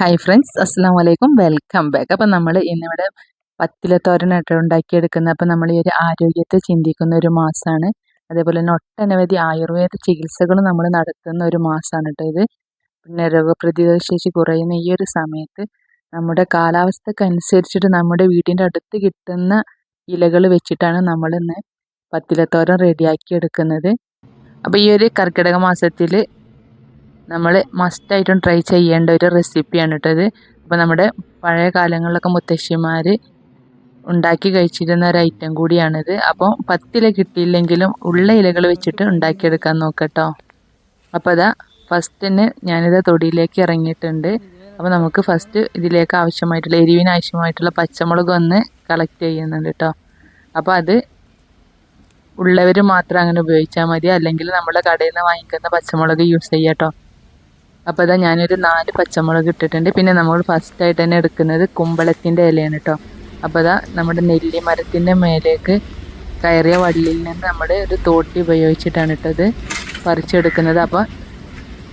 Hi friends അസ്സാം വലൈക്കും welcome back അപ്പം നമ്മൾ ഇന്നിവിടെ പത്തിലത്തോരനായിട്ട് ഉണ്ടാക്കിയെടുക്കുന്ന അപ്പം നമ്മൾ ഈ ഒരു ആരോഗ്യത്തെ ചിന്തിക്കുന്ന ഒരു മാസമാണ് അതേപോലെ തന്നെ ഒട്ടനവധി ആയുർവേദ ചികിത്സകൾ നമ്മൾ നടത്തുന്ന ഒരു മാസമാണ് കേട്ടോ ഇത്. പിന്നെ രോഗപ്രതിരോധ ശേഷി കുറയുന്ന ഈ ഒരു സമയത്ത് നമ്മുടെ കാലാവസ്ഥക്കനുസരിച്ചിട്ട് നമ്മുടെ വീടിന്റെ അടുത്ത് കിട്ടുന്ന ഇലകൾ വെച്ചിട്ടാണ് നമ്മൾ ഇന്ന് പത്തിലത്തോരൻ റെഡിയാക്കി എടുക്കുന്നത് അപ്പോൾ ഈ ഒരു കർക്കിടക മാസത്തിൽ നമ്മൾ മസ്റ്റായിട്ടും ട്രൈ ചെയ്യേണ്ട ഒരു റെസിപ്പിയാണ് കേട്ടത് അപ്പോൾ നമ്മുടെ പഴയ കാലങ്ങളിലൊക്കെ മുത്തശ്ശിമാർ ഉണ്ടാക്കി കഴിച്ചിരുന്ന ഒരു ഐറ്റം കൂടിയാണിത്. അപ്പോൾ പത്തില കിട്ടിയില്ലെങ്കിലും ഉള്ള ഇലകൾ വെച്ചിട്ട് ഉണ്ടാക്കിയെടുക്കാൻ നോക്കട്ടോ. അപ്പോൾ അതാ ഫസ്റ്റ് തന്നെ ഞാനിത് തൊടിയിലേക്ക് ഇറങ്ങിയിട്ടുണ്ട്. അപ്പോൾ നമുക്ക് ഫസ്റ്റ് ഇതിലേക്ക് ആവശ്യമായിട്ടുള്ള എരിവിന് ആവശ്യമായിട്ടുള്ള പച്ചമുളക് ഒന്ന് കളക്ട് ചെയ്യുന്നുണ്ട് കേട്ടോ അപ്പോൾ അത് ഉള്ളവർ മാത്രം അങ്ങനെ ഉപയോഗിച്ചാൽ മതി. അല്ലെങ്കിൽ നമ്മുടെ കടയിൽ നിന്ന് വാങ്ങിക്കുന്ന പച്ചമുളക് യൂസ് ചെയ്യാം കേട്ടോ അപ്പോൾ അതാ ഞാനൊരു നാല് പച്ചമുളക് ഇട്ടിട്ടുണ്ട്. പിന്നെ നമ്മൾ ഫസ്റ്റ് ആയിട്ട് തന്നെ എടുക്കുന്നത് കുമ്പളത്തിന്റെ ഇലയാണ് കേട്ടോ അപ്പോൾ അതാ നമ്മുടെ നെല്ലി മരത്തിന്റെ മേലേക്ക് കയറിയ വള്ളിയിൽ നിന്ന് നമ്മൾ ഒരു തോട്ടി ഉപയോഗിച്ചിട്ടാണ് ഇട്ടത് പറിച്ചെടുക്കുന്നത്. അപ്പോൾ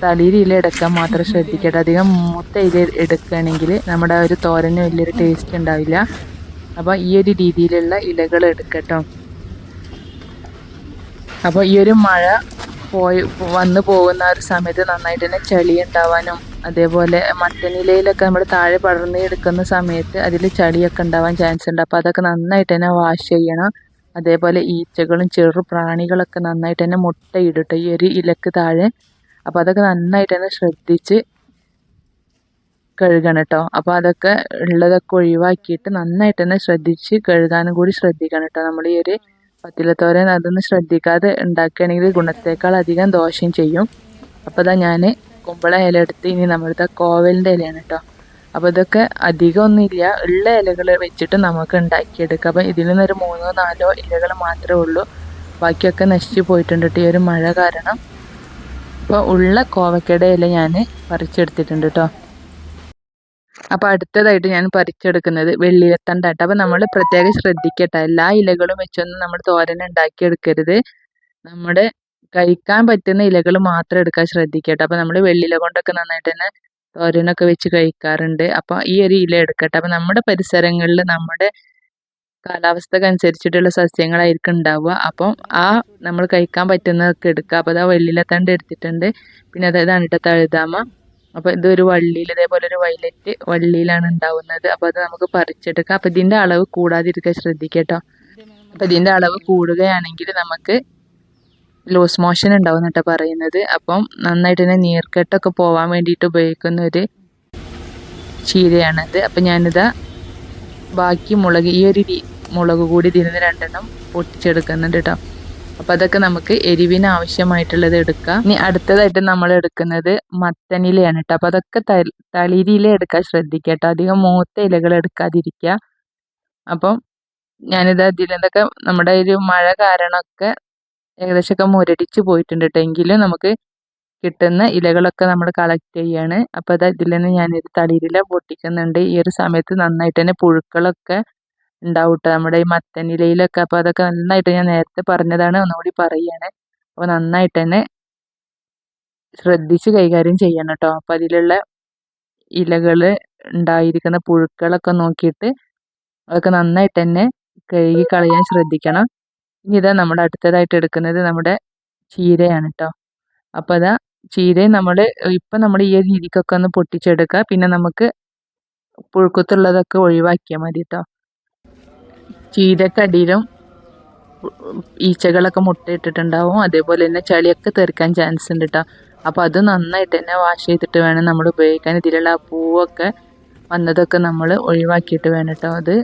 തളിയിൽ ഇല എടുക്കാൻ മാത്രം ശ്രദ്ധിക്കട്ടെ. അധികം മൂത്ത ഇല എടുക്കുകയാണെങ്കിൽ നമ്മുടെ ഒരു തോരന് വലിയൊരു ടേസ്റ്റ് ഉണ്ടാവില്ല. അപ്പോൾ ഈ ഒരു രീതിയിലുള്ള ഇലകൾ എടുക്കട്ടോ. അപ്പോൾ ഈ ഒരു മഴ പോയി വന്നു പോകുന്ന ഒരു സമയത്ത് നന്നായിട്ട് തന്നെ ചളി ഉണ്ടാവാനും അതേപോലെ മത്തനിലയിലൊക്കെ നമ്മൾ താഴെ പടർന്ന് എടുക്കുന്ന സമയത്ത് അതിൽ ചളിയൊക്കെ ഉണ്ടാവാൻ ചാൻസ് ഉണ്ട്. അപ്പോൾ അതൊക്കെ നന്നായിട്ട് തന്നെ വാഷ് ചെയ്യണം. അതേപോലെ ഈച്ചകളും ചെറു പ്രാണികളൊക്കെ നന്നായിട്ട് തന്നെ മുട്ടയിടട്ടെ ഈ ഒരു ഇലക്ക് താഴെ. അപ്പോൾ അതൊക്കെ നന്നായിട്ട് തന്നെ ശ്രദ്ധിച്ച് കഴുകണം കേട്ടോ. അപ്പോൾ അതൊക്കെ ഉള്ളതൊക്കെ ഒഴിവാക്കിയിട്ട് നന്നായിട്ട് തന്നെ ശ്രദ്ധിച്ച് കഴുകാനും കൂടി ശ്രദ്ധിക്കണം കേട്ടോ. നമ്മൾ ഈ ഒരു പത്തിലത്തോരൻ അതൊന്നും ശ്രദ്ധിക്കാതെ ഉണ്ടാക്കുകയാണെങ്കിൽ ഗുണത്തേക്കാൾ അധികം ദോഷം ചെയ്യും. അപ്പോൾ ഇതാ ഞാൻ കുമ്പള ഇല എടുത്ത് ഇനി നമ്മളിത് കോവലിന്റെ ഇലയാണ് കേട്ടോ അപ്പോൾ ഇതൊക്കെ അധികമൊന്നുമില്ല ഉള്ള ഇലകൾ വെച്ചിട്ട് നമുക്ക് ഉണ്ടാക്കിയെടുക്കാം. അപ്പോൾ ഇതിൽ നിന്നൊരു മൂന്നോ നാലോ ഇലകൾ മാത്രമേ ഉള്ളൂ. ബാക്കിയൊക്കെ നശിച്ചു പോയിട്ടുണ്ട് ഈ ഒരു മഴ കാരണം. അപ്പോൾ ഉള്ള കോവക്കയുടെ ഇല ഞാൻ പറിച്ചെടുത്തിട്ടുണ്ട് കേട്ടോ അപ്പോൾ അടുത്തതായിട്ട് ഞാൻ പറിച്ചെടുക്കുന്നത് വെള്ളിലത്തണ്ടാട്ടോ അപ്പോൾ നമ്മൾ പ്രത്യേകം ശ്രദ്ധിക്കട്ടെ. എല്ലാ ഇലകളും വെച്ചൊന്നും നമ്മൾ തോരൻ ഉണ്ടാക്കിയെടുക്കരുത്. നമ്മുടെ കഴിക്കാൻ പറ്റുന്ന ഇലകൾ മാത്രം എടുക്കാൻ ശ്രദ്ധിക്കട്ടെ. അപ്പോൾ നമ്മൾ വെള്ളില കൊണ്ടൊക്കെ നന്നായിട്ട് തന്നെ തോരനൊക്കെ വെച്ച് കഴിക്കാറുണ്ട്. അപ്പോൾ ഈ ഒരു ഇല എടുക്കട്ടെ. അപ്പോൾ നമ്മുടെ പരിസരങ്ങളിൽ നമ്മുടെ കാലാവസ്ഥക്കനുസരിച്ചിട്ടുള്ള സസ്യങ്ങളായിരിക്കും ഉണ്ടാവുക. അപ്പം ആ നമ്മൾ കഴിക്കാൻ പറ്റുന്നതൊക്കെ എടുക്കുക. അപ്പോൾ അതാ വെള്ളിലത്തണ്ട് എടുത്തിട്ടുണ്ട്. പിന്നെ അതായത് കേട്ടോ തഴുതാമ. അപ്പോൾ ഒരു വള്ളിയിൽ ഇതേപോലെ ഒരു വൈലറ്റ് വള്ളിയിലാണ് ഉണ്ടാവുന്നത്. അപ്പോൾ അത് നമുക്ക് പറിച്ചെടുക്കാം. അപ്പോൾ ഇതിന്റെ അളവ് കൂടാതിരിക്കാൻ ശ്രദ്ധിക്കട്ടോ. കേട്ടോ അപ്പോൾ ഇതിന്റെ അളവ് കൂടുകയാണെങ്കിൽ നമുക്ക് ലൂസ് മോഷൻ ഉണ്ടാവും എന്നിട്ട് പറയുന്നത്. അപ്പം നന്നായിട്ട് തന്നെ നീർക്കെട്ടൊക്കെ പോവാൻ വേണ്ടിയിട്ട് ഉപയോഗിക്കുന്ന ഒരു ചീരയാണത്. അപ്പം ഞാനിതാ ബാക്കി മുളക് ഈ ഒരു മുളക് കൂടി ഇതിൽ രണ്ടെണ്ണം പൊട്ടിച്ചെടുക്കുന്നുണ്ട് കേട്ടോ അപ്പം അതൊക്കെ നമുക്ക് എരിവിന് ആവശ്യമായിട്ടുള്ളത് എടുക്കാം. ഇനി അടുത്തതായിട്ട് നമ്മൾ എടുക്കുന്നത് മത്തനിലയാണ് കേട്ടോ അപ്പം അതൊക്കെ തളിരിയില എടുക്കാൻ ശ്രദ്ധിക്കുക കേട്ടോ അധികം മൂത്ത ഇലകൾ എടുക്കാതിരിക്കുക. അപ്പം ഞാനിത് അതിലെന്തൊക്കെ നമ്മുടെ ഒരു മഴ കാരണമൊക്കെ ഏകദേശമൊക്കെ മുരടിച്ച് പോയിട്ടുണ്ട് കേട്ടോ എങ്കിലും നമുക്ക് കിട്ടുന്ന ഇലകളൊക്കെ നമ്മൾ കളക്ട് ചെയ്യാണ്. അപ്പോൾ അത് ഇതിൽ നിന്ന് ഞാനൊരു തളിരില പൊട്ടിക്കുന്നുണ്ട്. ഈ ഒരു സമയത്ത് നന്നായിട്ട് തന്നെ പുഴുക്കളൊക്കെ ഉണ്ടാവും നമ്മുടെ ഈ മത്തനിലയിലൊക്കെ അപ്പോൾ അതൊക്കെ നന്നായിട്ട് ഞാൻ നേരത്തെ പറഞ്ഞതാണ് ഒന്നുകൂടി പറയുകയാണ് അപ്പോൾ നന്നായിട്ട് തന്നെ ശ്രദ്ധിച്ച് കൈകാര്യം ചെയ്യണം കേട്ടോ. അപ്പൊ അതിലുള്ള ഇലകൾ ഉണ്ടായിരിക്കുന്ന പുഴുക്കളൊക്കെ നോക്കിയിട്ട് അതൊക്കെ നന്നായിട്ട് തന്നെ കഴുകി കളയാൻ ശ്രദ്ധിക്കണം. ഇനി ഇതാ നമ്മുടെ അടുത്തതായിട്ട് എടുക്കുന്നത് നമ്മുടെ ചീരയാണ് കേട്ടോ. അപ്പോൾ അതാ ചീരയും നമ്മൾ ഇപ്പം നമ്മൾ ഈ രീതിക്കൊക്കെ ഒന്ന് പൊട്ടിച്ചെടുക്കുക. പിന്നെ നമുക്ക് പുഴുക്കത്തുള്ളതൊക്കെ ഒഴിവാക്കിയാൽ മതി കേട്ടോ. ചീരക്കടിയിലും ഈച്ചകളൊക്കെ മുട്ടയിട്ടിട്ടുണ്ടാവും. അതേപോലെ തന്നെ ചളിയൊക്കെ തെറിക്കാൻ ചാൻസ് ഉണ്ട് കേട്ടോ അപ്പോൾ അത് നന്നായിട്ട് തന്നെ വാഷ് ചെയ്തിട്ട് വേണം നമ്മൾ ഉപയോഗിക്കാൻ. ഇതിലുള്ള ആ പൂവൊക്കെ വന്നതൊക്കെ നമ്മൾ ഒഴിവാക്കിയിട്ട് വേണം കേട്ടോ അത്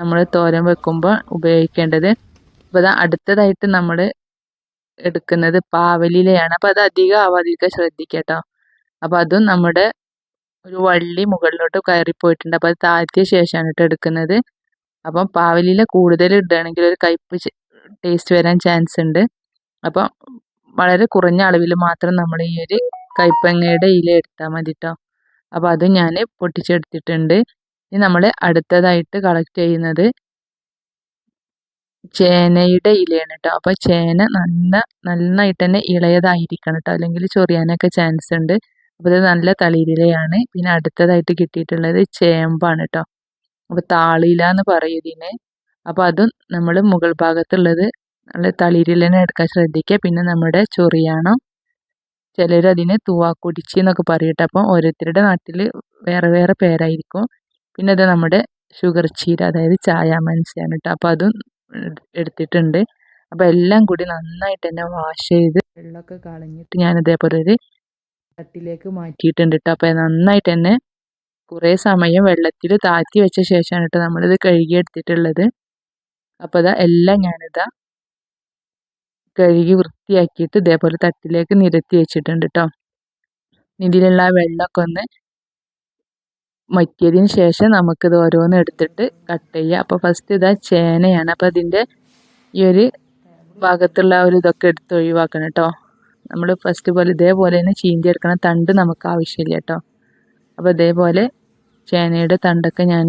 നമ്മൾ തോരൻ വെക്കുമ്പോൾ ഉപയോഗിക്കേണ്ടത്. അപ്പോൾ അത് അടുത്തതായിട്ട് നമ്മൾ എടുക്കുന്നത് പാവലിലയാണ്. അപ്പോൾ അത് അധികം ആവാതിരിക്കുക ശ്രദ്ധിക്കുക കേട്ടോ അപ്പോൾ അതും നമ്മുടെ ഒരു വള്ളി മുകളിലോട്ട് കയറിപ്പോയിട്ടുണ്ട്. അപ്പോൾ അത് താഴ്ത്തിയ ശേഷമാണ് കേട്ടോ എടുക്കുന്നത്. അപ്പം പാവലില കൂടുതൽ ഇടുകയാണെങ്കിൽ ഒരു കയ്പ്പ് ടേസ്റ്റ് വരാൻ ചാൻസ് ഉണ്ട്. അപ്പം വളരെ കുറഞ്ഞ അളവിൽ മാത്രം നമ്മൾ ഈ ഒരു കയ്പ്പങ്ങയുടെ ഇല എടുത്താൽ മതി കേട്ടോ അപ്പോൾ അത് ഞാൻ പൊട്ടിച്ചെടുത്തിട്ടുണ്ട്. ഇനി നമ്മൾ അടുത്തതായിട്ട് കളക്ട് ചെയ്യുന്നത് ചേനയുടെ ഇലയാണ് കേട്ടോ അപ്പോൾ ചേന നല്ല നന്നായിട്ട് തന്നെ ഇളയതായിരിക്കണം കേട്ടോ അല്ലെങ്കിൽ ചൊറിയാനൊക്കെ ചാൻസ് ഉണ്ട്. അപ്പോൾ ഇത് നല്ല തളിരിലയാണ്. പിന്നെ അടുത്തതായിട്ട് കിട്ടിയിട്ടുള്ളത് ചേമ്പാണ് കേട്ടോ അപ്പോൾ താളില എന്ന് പറയും ഇതിനെ അപ്പോൾ അതും നമ്മൾ മുകൾ ഭാഗത്തുള്ളത് നല്ല തളിരിലനെ എടുക്കാൻ ശ്രദ്ധിക്കുക. പിന്നെ നമ്മുടെ ചൊറിയാണം? ചിലർ അതിന് തൂവാക്കുടിച്ചി എന്നൊക്കെ പറയട്ടെ. അപ്പം ഓരോരുത്തരുടെ നാട്ടിൽ വേറെ വേറെ പേരായിരിക്കും. പിന്നെ അത് നമ്മുടെ ഷുഗർ ചീര അതായത് ചായ മനസ്സിലാണ് കേട്ടോ അപ്പോൾ അതും എടുത്തിട്ടുണ്ട്. അപ്പോൾ എല്ലാം കൂടി നന്നായിട്ട് തന്നെ വാഷ് ചെയ്ത് വെള്ളമൊക്കെ കളഞ്ഞിട്ട് ഞാൻ ഇതേപോലെ ഒരു തട്ടിലേക്ക് മാറ്റിയിട്ടുണ്ട് കേട്ടോ അപ്പോൾ നന്നായിട്ട് തന്നെ കുറേ സമയം വെള്ളത്തിൽ താഴ്ത്തി വെച്ച ശേഷമാണ് കേട്ടോ നമ്മളിത് കഴുകിയെടുത്തിട്ടുള്ളത് അപ്പോൾ ഇതാ എല്ലാം ഞാനിതാ കഴുകി വൃത്തിയാക്കിയിട്ട് ഇതേപോലെ തട്ടിലേക്ക് നിരത്തി വെച്ചിട്ടുണ്ട് കേട്ടോ. ഇതിലുള്ള വെള്ളമൊക്കെ ഒന്ന് മറ്റിയതിന് ശേഷം നമുക്കിത് ഓരോന്ന് എടുത്തിട്ട് കട്ട് ചെയ്യുക അപ്പോൾ ഫസ്റ്റ് ഇതാ ചേനയാണ്. അപ്പോൾ അതിന്റെ ഈ ഒരു ഭാഗത്തുള്ള ഒരു ഇതൊക്കെ എടുത്ത് ഒഴിവാക്കണം കേട്ടോ. നമ്മൾ ഫസ്റ്റ് പോലെ ഇതേപോലെ തന്നെ ചീന്തി എടുക്കണം. തണ്ട് നമുക്ക് ആവശ്യമില്ല കേട്ടോ. അപ്പോൾ ഇതേപോലെ ചേനയുടെ തണ്ടൊക്കെ ഞാൻ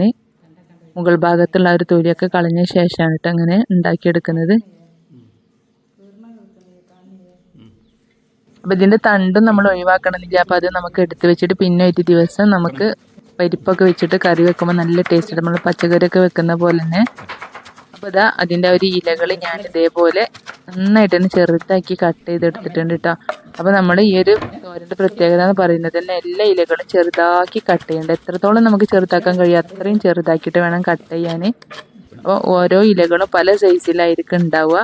മുകൾ ഭാഗത്തുള്ള ഒരു തൊലിയൊക്കെ കളഞ്ഞ ശേഷമാണ് കേട്ടോ അങ്ങനെ ഉണ്ടാക്കിയെടുക്കുന്നത്. അപ്പോൾ ഇതിന്റെ തണ്ടും നമ്മൾ ഒഴിവാക്കണമെന്നില്ല അപ്പോൾ അത് നമുക്ക് എടുത്ത് വെച്ചിട്ട് പിന്നെ ഒരു ദിവസം നമുക്ക് പരിപ്പൊക്കെ വെച്ചിട്ട് കറി വെക്കുമ്പോൾ നല്ല ടേസ്റ്റ് നമ്മൾ പച്ചക്കറിയൊക്കെ വെക്കുന്ന പോലെ തന്നെ അപ്പോൾ ഇതാ അതിന്റെ ഒരു ഇലകൾ ഞാൻ ഇതേപോലെ നന്നായിട്ട് തന്നെ ചെറുതാക്കി കട്ട് ചെയ്തെടുത്തിട്ടുണ്ട് കേട്ടോ അപ്പോൾ നമ്മൾ ഈ ഒരു തോരന്റെ പ്രത്യേകത എന്ന് പറയുന്നത് തന്നെ എല്ലാ ഇലകളും ചെറുതാക്കി കട്ട് ചെയ്യേണ്ടത് എത്രത്തോളം നമുക്ക് ചെറുതാക്കാൻ കഴിയും അത്രയും ചെറുതാക്കിയിട്ട് വേണം കട്ട് ചെയ്യാൻ അപ്പോൾ ഓരോ ഇലകളും പല സൈസിലായിരിക്കും ഉണ്ടാവുക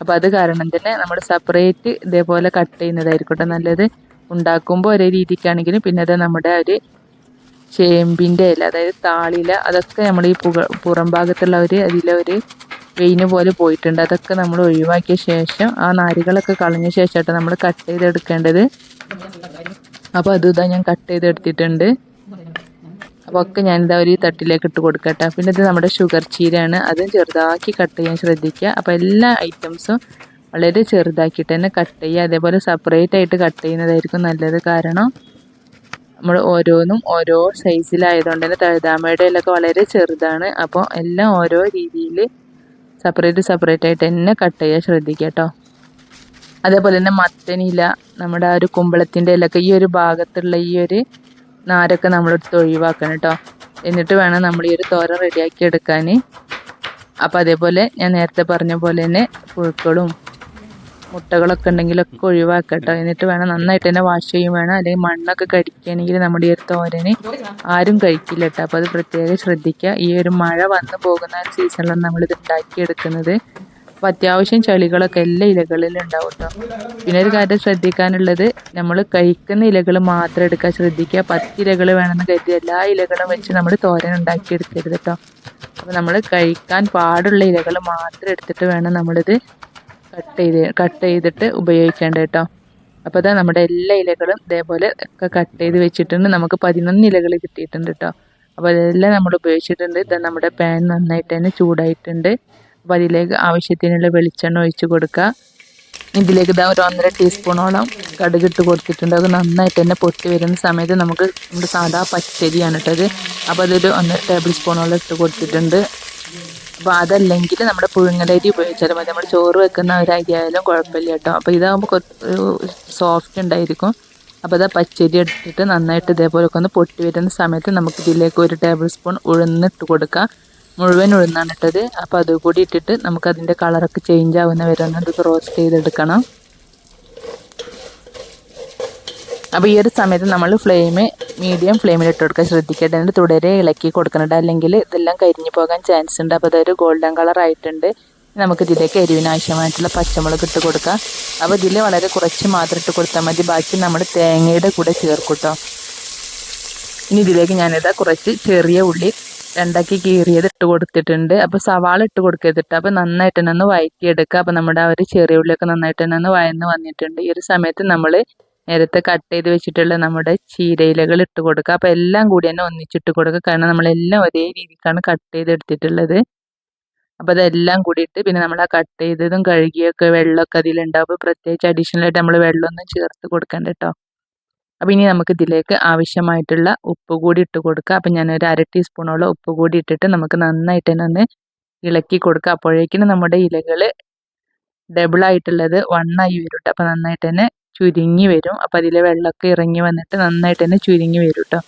അപ്പോൾ അത് കാരണം തന്നെ നമ്മൾ സെപ്പറേറ്റ് ഇതേപോലെ കട്ട് ചെയ്യുന്നതായിരിക്കട്ടെ നല്ലത്. ഉണ്ടാക്കുമ്പോൾ ഒരേ രീതിക്കാണെങ്കിലും പിന്നെ അത് നമ്മുടെ ഒരു ചേമ്പിന്റെ ഇല അതായത് താളില അതൊക്കെ നമ്മൾ ഈ പുക പുറം ഭാഗത്തുള്ള ഒരു അതിലെ ഒരു വെയിന് പോലെ പോയിട്ടുണ്ട്. അതൊക്കെ നമ്മൾ ഒഴിവാക്കിയ ശേഷം ആ നാരുകളൊക്കെ കളഞ്ഞ ശേഷമായിട്ട് നമ്മൾ കട്ട് ചെയ്തെടുക്കേണ്ടത്. അപ്പോൾ അതും ഇതാ ഞാൻ കട്ട് ചെയ്തെടുത്തിട്ടുണ്ട്. അപ്പോൾ ഒക്കെ ഞാനിതാ ഒരു തട്ടിലേക്ക് ഇട്ട് കൊടുക്കട്ടെ. പിന്നെ ഇത് നമ്മുടെ ഷുഗർ ചീരയാണ്. അതും ചെറുതാക്കി കട്ട് ചെയ്യാൻ ശ്രദ്ധിക്കുക. അപ്പോൾ എല്ലാ ഐറ്റംസും വളരെ ചെറുതാക്കിയിട്ട് തന്നെ കട്ട് ചെയ്യുക. അതേപോലെ സെപ്പറേറ്റ് ആയിട്ട് കട്ട് ചെയ്യുന്നതായിരിക്കും നല്ലത് കാരണം. നമ്മൾ ഓരോന്നും ഓരോ സൈസിലായതുകൊണ്ട് തന്നെ തഴുതാമയുടെ ഇലൊക്കെ വളരെ ചെറുതാണ്. അപ്പോൾ എല്ലാം ഓരോ രീതിയിൽ സെപ്പറേറ്റ് സെപ്പറേറ്റ് ആയിട്ട് തന്നെ കട്ട് ചെയ്യാൻ ശ്രദ്ധിക്കുക കേട്ടോ അതേപോലെ തന്നെ മത്തനില നമ്മുടെ ആ ഒരു കുമ്പളത്തിന്റെ ഇലൊക്കെ ഈ ഒരു ഭാഗത്തുള്ള ഈ ഒരു നാരൊക്കെ നമ്മളെടുത്ത് ഒഴിവാക്കണം കേട്ടോ എന്നിട്ട് വേണം നമ്മൾ ഈ ഒരു തോര റെഡിയാക്കി എടുക്കാൻ അപ്പോൾ അതേപോലെ ഞാൻ നേരത്തെ പറഞ്ഞ പോലെ തന്നെ പുഴുക്കളും മുട്ടകളൊക്കെ ഉണ്ടെങ്കിലൊക്കെ ഒഴിവാക്കട്ടോ. എന്നിട്ട് വേണം നന്നായിട്ട് തന്നെ വാഷ് ചെയ്യും വേണം. അല്ലെങ്കിൽ മണ്ണൊക്കെ കടിക്കുകയാണെങ്കിൽ നമ്മുടെ ഈ ഒരു തോരന് ആരും കഴിക്കില്ല കേട്ടോ അപ്പോൾ അത് പ്രത്യേകം ശ്രദ്ധിക്കുക. ഈ ഒരു മഴ വന്നു പോകുന്ന സീസണിലാണ് നമ്മളിത് ഉണ്ടാക്കിയെടുക്കുന്നത്. അപ്പോൾ അത്യാവശ്യം ചളികളൊക്കെ എല്ലാ ഇലകളിലും ഉണ്ടാവും കേട്ടോ പിന്നെ ഒരു കാര്യം ശ്രദ്ധിക്കാനുള്ളത് നമ്മൾ കഴിക്കുന്ന ഇലകൾ മാത്രം എടുക്കാൻ ശ്രദ്ധിക്കുക. പത്തിലകൾ വേണമെന്ന് കരുതി എല്ലാ ഇലകളും വെച്ച് നമ്മൾ തോരൻ ഉണ്ടാക്കിയെടുക്കരുത് കേട്ടോ അപ്പോൾ നമ്മൾ കഴിക്കാൻ പാടുള്ള ഇലകൾ മാത്രം എടുത്തിട്ട് വേണം നമ്മളിത് കട്ട് ചെയ്ത് കട്ട് ചെയ്തിട്ട് ഉപയോഗിക്കേണ്ടത് കേട്ടോ. അപ്പോൾ അതാ നമ്മുടെ എല്ലാ ഇലകളും ഇതേപോലെ ഒക്കെ കട്ട് ചെയ്ത് വെച്ചിട്ടുണ്ട്. നമുക്ക് പതിനൊന്ന് ഇലകൾ കിട്ടിയിട്ടുണ്ട് കേട്ടോ. അപ്പോൾ അതെല്ലാം നമ്മൾ ഉപയോഗിച്ചിട്ടുണ്ട്. ഇതാ നമ്മുടെ പാൻ നന്നായിട്ട് തന്നെ ചൂടായിട്ടുണ്ട്. അപ്പോൾ അതിലേക്ക് ആവശ്യത്തിനുള്ള വെളിച്ചെണ്ണ ഒഴിച്ച് കൊടുക്കുക. ഇതിലേക്ക് ഇതാ ഒരു ഒന്നര ടീസ്പൂണോളം കടുകിട്ട് കൊടുത്തിട്ടുണ്ട്. അത് നന്നായിട്ട് തന്നെ പൊട്ടി വരുന്ന സമയത്ത് നമുക്ക് നമ്മുടെ സാധാ പച്ചരിയാണ് ഇട്ടത് അപ്പോൾ അതൊരു ഒന്നര ടേബിൾ സ്പൂണോളം ഇട്ട് കൊടുത്തിട്ടുണ്ട്. അപ്പോൾ അതല്ലെങ്കിൽ നമ്മുടെ പുഴുങ്ങലരി ഉപയോഗിച്ചാലും മതി നമ്മൾ ചോറ് വെക്കുന്ന ഒരു ആയാലും കുഴപ്പമില്ല കേട്ടോ. അപ്പോൾ ഇതാകുമ്പോൾ സോഫ്റ്റ് ഉണ്ടായിരിക്കും. അപ്പോൾ അത് പച്ചരി എടുത്തിട്ട് നന്നായിട്ട് ഇതേപോലെ ഒന്ന് പൊട്ടി വരുന്ന സമയത്ത് നമുക്ക് ഇതിലേക്ക് ഒരു ടേബിൾ സ്പൂൺ ഉഴുന്നിട്ട് കൊടുക്കാം. മുഴുവൻ ഉഴുന്നാണ് ഇട്ടത്. അപ്പോൾ അതുകൂടി ഇട്ടിട്ട് നമുക്ക് അതിന്റെ കളറൊക്കെ ചേഞ്ച് ആവുന്ന വരെ ഒന്ന് ഇത് റോസ്റ്റ് ചെയ്തെടുക്കണം. അപ്പോൾ ഈ ഒരു സമയത്ത് നമ്മൾ ഫ്ലെയിം മീഡിയം ഫ്ലെയിമിൽ ഇട്ട് കൊടുക്കാൻ ശ്രദ്ധിക്കട്ടെ എന്നിട്ട് തുടരെ ഇളക്കി കൊടുക്കുന്നുണ്ട് അല്ലെങ്കിൽ ഇതെല്ലാം കരിഞ്ഞു പോകാൻ ചാൻസ് ഉണ്ട്. അപ്പോൾ അതൊരു ഗോൾഡൻ കളർ ആയിട്ടുണ്ട്. നമുക്ക് ഇതിലേക്ക് എരിവിന് ആവശ്യമായിട്ടുള്ള പച്ചമുളക് ഇട്ട് കൊടുക്കാം അപ്പോൾ ഇതിൽ വളരെ കുറച്ച് മാത്രം ഇട്ട് കൊടുത്താൽ മതി. ബാക്കി നമ്മൾ തേങ്ങയുടെ കൂടെ ചേർക്കൂട്ടോ ഇനി ഇതിലേക്ക് ഞാനിതാ കുറച്ച് ചെറിയ ഉള്ളി രണ്ടാക്കി കീറിയത് ഇട്ട് കൊടുത്തിട്ടുണ്ട്. അപ്പോൾ സവാള ഇട്ട് കൊടുക്കരുതിട്ട് അപ്പോൾ നന്നായിട്ട് തന്നെ ഒന്ന് വഴറ്റിയെടുക്കുക. അപ്പോൾ നമ്മുടെ ആ ഒരു ചെറിയ ഉള്ളിയൊക്കെ നന്നായിട്ട് തന്നെ ഒന്ന് വയന്ന് വന്നിട്ടുണ്ട്. ഈ ഒരു സമയത്ത് നമ്മൾ നേരത്തെ കട്ട് ചെയ്ത് വെച്ചിട്ടുള്ള നമ്മുടെ ചീരയിലകൾ ഇട്ട് കൊടുക്കുക. അപ്പോൾ എല്ലാം കൂടി തന്നെ ഒന്നിച്ചിട്ട് കൊടുക്കുക. കാരണം നമ്മളെല്ലാം ഒരേ രീതിക്കാണ് കട്ട് ചെയ്തെടുത്തിട്ടുള്ളത്. അപ്പോൾ അതെല്ലാം കൂടിയിട്ട് പിന്നെ നമ്മൾ ആ കട്ട് ചെയ്തതും കഴുകിയൊക്കെ വെള്ളമൊക്കെ അതിലുണ്ടാവും പ്രത്യേകിച്ച് അഡീഷണൽ ആയിട്ട് നമ്മൾ വെള്ളമൊന്നും ചേർത്ത് കൊടുക്കണ്ട കേട്ടോ. അപ്പോൾ ഇനി നമുക്ക് ഇതിലേക്ക് ആവശ്യമായിട്ടുള്ള ഉപ്പ് കൂടി ഇട്ട് കൊടുക്കുക. അപ്പം ഞാനൊരു അര ടീസ്പൂണോളം ഉപ്പ് കൂടി ഇട്ടിട്ട് നമുക്ക് നന്നായിട്ട് തന്നെ ഒന്ന് ഇളക്കി കൊടുക്കുക. അപ്പോഴേക്കിനും നമ്മുടെ ഇലകൾ ഡബിൾ ആയിട്ടുള്ളത് വണ്ണായി വരും കേട്ടോ അപ്പോൾ നന്നായിട്ട് തന്നെ ചുരുങ്ങി വരും. അപ്പോൾ അതിലെ വെള്ളമൊക്കെ ഇറങ്ങി വന്നിട്ട് നന്നായിട്ട് തന്നെ ചുരുങ്ങി വരും കേട്ടോ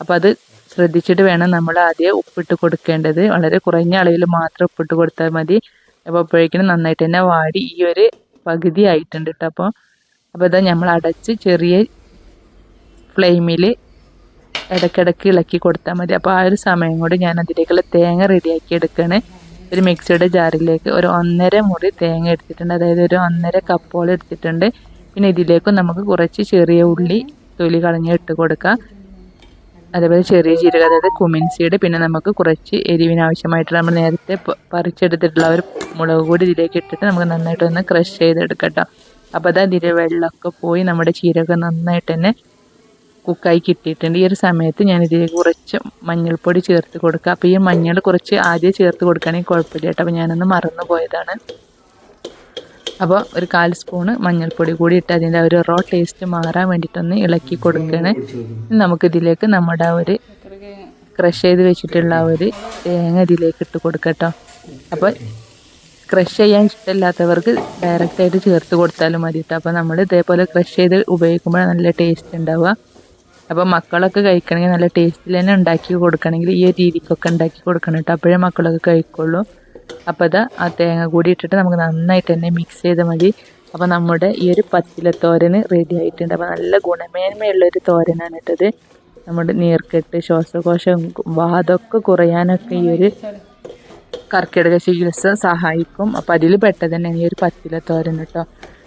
അപ്പോൾ അത് ശ്രദ്ധിച്ചിട്ട് വേണം നമ്മൾ ആദ്യം ഉപ്പിട്ട് കൊടുക്കേണ്ടത്. വളരെ കുറഞ്ഞ അളവിൽ മാത്രം ഉപ്പിട്ട് കൊടുത്താൽ മതി. അപ്പോൾ അപ്പോഴേക്കും നന്നായിട്ട് തന്നെ വാടി ഈ ഒരു പകുതി ആയിട്ടുണ്ട് കേട്ടോ അപ്പോൾ അപ്പോൾ ഇതാ നമ്മൾ അടച്ച് ചെറിയ ഫ്ലെയിമിൽ ഇടയ്ക്കിടയ്ക്ക് ഇളക്കി കൊടുത്താൽ മതി. അപ്പോൾ ആ ഒരു സമയം കൊണ്ട് ഞാൻ അതിലേക്കുള്ള തേങ്ങ റെഡിയാക്കി എടുക്കുകയാണ് ഒരു മിക്സിയുടെ ജാറിലേക്ക് ഒരു ഒന്നര മുറി തേങ്ങ എടുത്തിട്ടുണ്ട്. അതായത് ഒരു ഒന്നര കപ്പോളം എടുത്തിട്ടുണ്ട്. പിന്നെ ഇതിലേക്ക് നമുക്ക് കുറച്ച് ചെറിയ ഉള്ളി തൊലി കളഞ്ഞ് ഇട്ട് കൊടുക്കാം. അതേപോലെ ചെറിയ ജീരകം അതായത് കുമിൻ സീഡ് പിന്നെ നമുക്ക് കുറച്ച് എരിവിന് ആവശ്യമായിട്ട് നമ്മൾ നേരത്തെ പറിച്ചെടുത്തിട്ടുള്ള ഒരു മുളക് കൂടി ഇതിലേക്ക് ഇട്ടിട്ട് നമുക്ക് നന്നായിട്ട് ഒന്ന് ക്രഷ് ചെയ്തെടുക്കട്ടോ. അപ്പോൾ അത് അതിന്റെ വെള്ളമൊക്കെ പോയി നമ്മുടെ ചീരക നന്നായിട്ട് തന്നെ കുക്കായി കിട്ടിയിട്ടുണ്ട്. ഈ ഒരു സമയത്ത് ഞാൻ ഇതിലേക്ക് കുറച്ച് മഞ്ഞൾപ്പൊടി ചേർത്ത് കൊടുക്കുക അപ്പോൾ ഈ മഞ്ഞൾ കുറച്ച് ആദ്യം ചേർത്ത് കൊടുക്കുകയാണെങ്കിൽ കുഴപ്പമില്ല കേട്ടോ. അപ്പോൾ ഞാനൊന്ന് മറന്നു പോയതാണ് അപ്പോൾ ഒരു കാൽ സ്പൂണ് മഞ്ഞൾപ്പൊടി കൂടി ഇട്ട് അതിന്റെ ഒരു റോ ടേസ്റ്റ് മാറാൻ വേണ്ടിയിട്ടൊന്ന് ഇളക്കി കൊടുക്കുകയാണ്. നമുക്കിതിലേക്ക് നമ്മുടെ ഒരു ക്രഷ് ചെയ്ത് വെച്ചിട്ടുള്ള ഒരു തേങ്ങ ഇതിലേക്ക് ഇട്ട് കൊടുക്കട്ടോ അപ്പോൾ ക്രഷ് ചെയ്യാൻ ഇഷ്ടമില്ലാത്തവർക്ക് ഡയറക്റ്റായിട്ട് ചേർത്ത് കൊടുത്താലും മതി കേട്ടോ. അപ്പോൾ നമ്മൾ ഇതേപോലെ ക്രഷ് ചെയ്ത് ഉപയോഗിക്കുമ്പോൾ നല്ല ടേസ്റ്റ് ഉണ്ടാവുക. അപ്പോൾ മക്കളൊക്കെ കഴിക്കണമെങ്കിൽ നല്ല ടേസ്റ്റിൽ തന്നെ ഉണ്ടാക്കി കൊടുക്കണമെങ്കിൽ ഈ രീതിക്കൊക്കെ ഉണ്ടാക്കി കൊടുക്കണം കേട്ടോ. അപ്പോഴേ മക്കളൊക്കെ കഴിക്കുള്ളൂ. അപ്പോൾ അത് ആ തേങ്ങ കൂടി ഇട്ടിട്ട് നമുക്ക് നന്നായിട്ട് തന്നെ മിക്സ് ചെയ്ത് മതി. അപ്പോൾ നമ്മുടെ ഈ ഒരു പച്ചിലത്തോരന് റെഡി ആയിട്ടുണ്ട്. അപ്പോൾ നല്ല ഗുണമേന്മയുള്ളൊരു തോരനാണ് ഇട്ടത്. നമ്മുടെ നീർക്കെട്ട് ശ്വാസകോശം വാദമൊക്കെ കുറയാനൊക്കെ ഈ ഒരു കർക്കിടക ചികിത്സ സഹായിക്കും. അപ്പോൾ അതിൽ പെട്ടത് തന്നെ ഈ ഒരു പച്ചിലത്തോരൻ കേട്ടോ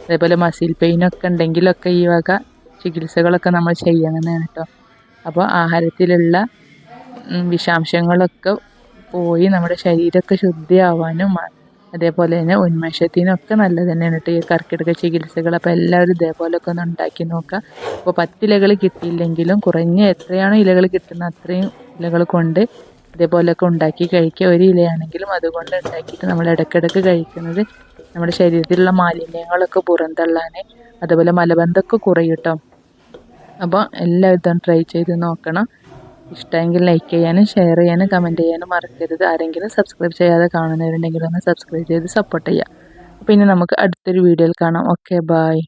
അതേപോലെ മസിൽ പെയിനൊക്കെ ഉണ്ടെങ്കിലൊക്കെ ഈ വക ചികിത്സകളൊക്കെ നമ്മൾ ചെയ്യണമെന്നാണ് കേട്ടോ അപ്പോൾ ആഹാരത്തിലുള്ള വിഷാംശങ്ങളൊക്കെ പോയി നമ്മുടെ ശരീരമൊക്കെ ശുദ്ധിയാവാനും അതേപോലെ തന്നെ ഉന്മേഷത്തിനൊക്കെ നല്ലത് തന്നെയാണ് കേട്ടോ ഈ കർക്കിടക ചികിത്സകൾ. അപ്പോൾ എല്ലാവരും ഇതേപോലെയൊക്കെ ഒന്ന് ഉണ്ടാക്കി നോക്കുക. അപ്പോൾ പത്തിലകൾ കിട്ടിയില്ലെങ്കിലും കുറഞ്ഞ എത്രയാണോ ഇലകൾ കിട്ടുന്ന അത്രയും ഇലകൾ കൊണ്ട് ഇതേപോലെയൊക്കെ ഉണ്ടാക്കി കഴിക്കുക. ഒരു ഇലയാണെങ്കിലും അതുകൊണ്ട് ഉണ്ടാക്കിയിട്ട് നമ്മൾ ഇടയ്ക്കിടയ്ക്ക് കഴിക്കുന്നത് നമ്മുടെ ശരീരത്തിലുള്ള മാലിന്യങ്ങളൊക്കെ പുറന്തള്ളാൻ അതുപോലെ മലബന്ധമൊക്കെ കുറയും കേട്ടോ. അപ്പോൾ എല്ലാവരും ട്രൈ ചെയ്ത് നോക്കണം. ഇഷ്ടമെങ്കിൽ ലൈക്ക് ചെയ്യാനും ഷെയർ ചെയ്യാനും കമന്റ് ചെയ്യാനും മറക്കരുത്. ആരെങ്കിലും സബ്സ്ക്രൈബ് ചെയ്യാതെ കാണുന്നവരുണ്ടെങ്കിൽ ഒന്ന് സബ്സ്ക്രൈബ് ചെയ്ത് സപ്പോർട്ട് ചെയ്യുക. അപ്പോൾ ഇനി നമുക്ക് അടുത്തൊരു വീഡിയോയിൽ കാണാം. Okay bye